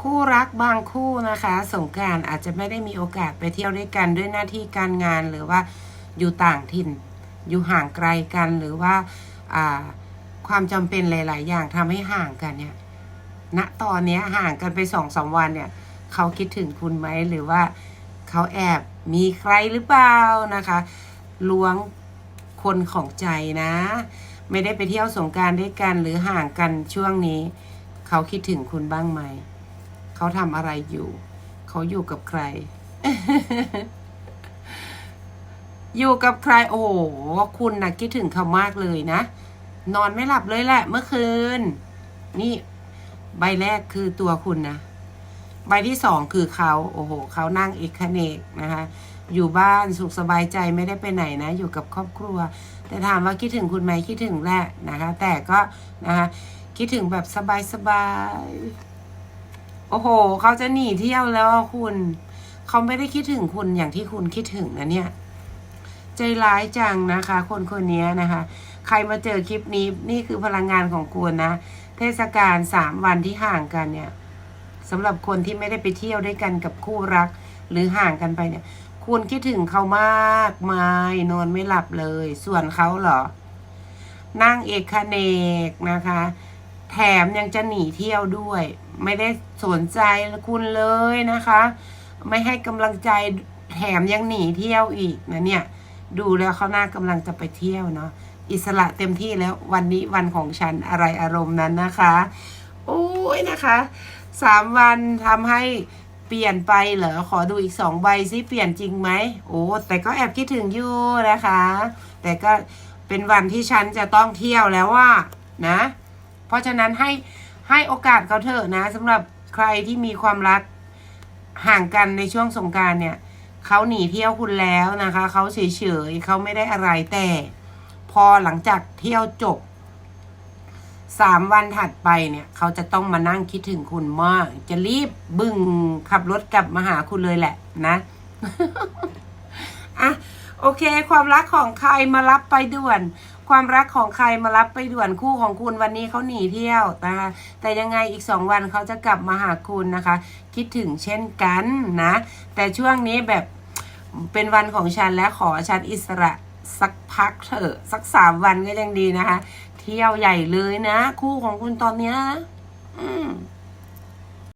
คู่รักบางคู่นะคะ สงการอาจจะไม่ได้มีโอกาสไปเที่ยวด้วยกันด้วยหน้าที่การงานหรือว่าอยู่ต่างถิ่น อยู่ห่างไกลกันหรือว่าความจำเป็นหลาย ๆ อย่างทำให้ห่างกันเนี่ยณตอนเนี้ยห่างกันไปสองสามวันเนี่ย เขาคิดถึงคุณไหมหรือว่าเขาแอบมีใครหรือเปล่านะคะล้วงคนของใจนะ ไม่ได้ไปเที่ยวสงการด้วยกันหรือห่างกันช่วงนี้ เขาคิดถึงคุณบ้างไหม เขาทำอะไรอยู่ เขาอยู่กับใคร อยู่กับใคร โอ้โหคุณนะคิดถึงเขามากเลยนะ นอนไม่หลับเลยแหละเมื่อคืน นี่ ใบแรกคือตัวคุณนะ ใบที่สองคือเขา โอ้โห เขานั่งเอกเนกนะคะ อยู่บ้านสุขสบายใจไม่ได้ไปไหนนะ อยู่กับครอบครัว แต่ถามว่าคิดถึงคุณไหมคิดถึงแหละนะคะ แต่ก็นะคะคิดถึงแบบสบายๆ โอ้โห เขาจะหนีเที่ยวแล้วคุณ เขาไม่ได้คิดถึงคุณอย่างที่คุณคิดถึงนะเนี่ย ใจร้ายจังนะคะ คนคนนี้นะคะ ใครมาเจอคลิปนี้นี่คือพลังงานของคุณนะ เทศกาลสามวันที่ห่างกันเนี่ยสำหรับคนที่ไม่ได้ไปเที่ยวด้วยกันกับคู่รัก หรือห่างกันไปเนี่ย คุณคิดถึงเขามากมายนอนไม่หลับเลย ส่วนเขาเหรอ นั่งเอกเนกนะคะ แถมยังจะหนีเที่ยวด้วย ไม่ได้สนใจคุณเลยนะคะ ไม่ให้กำลังใจแถมยังหนีเที่ยวอีกนะเนี่ย ดูแล้วเขาหน่ากำลังจะไปเที่ยวเนาะอิสระเต็มที่แล้ววันนี้วันของฉันอะไรอารมณ์นั้นนะคะโอ้ยนะคะสามวันทำให้เปลี่ยนไปเหรอขอดูอีกสองใบซิเปลี่ยนจริงไหมโอ้แต่ก็แอบคิดถึงอยู่นะคะ แต่ก็เป็นวันที่ฉันจะต้องเที่ยวแล้วว่านะ เพราะฉะนั้นให้ให้โอกาสเขาเถอะนะสำหรับใครที่มีความรักห่างกันในช่วงสงการเนี่ยเขาหนีเที่ยวคุณแล้วนะคะเขาเฉยๆเขาไม่ได้อะไรแต่ พอหลังจากเที่ยวจบสามวันถัดไปเนี่ย เขาจะต้องมานั่งคิดถึงคุณมาก จะรีบบึ้งขับรถกลับมาหาคุณเลยแหละนะ อะ โอเค ความรักของใครมารับไปด่วน ความรักของใครมารับไปด่วนคู่ของคุณวันนี้เขาหนีเที่ยวนะคะแต่ยังไงอีกสองวันเขาจะกลับมาหาคุณนะคะ คิดถึงเช่นกันนะ แต่ช่วงนี้แบบเป็นวันของฉันและขอฉันอิสระสักพักเถอะสักสามวันก็ยังดีนะคะ เที่ยวใหญ่เลยนะ คู่ของคุณตอนเนี้ยนะอืม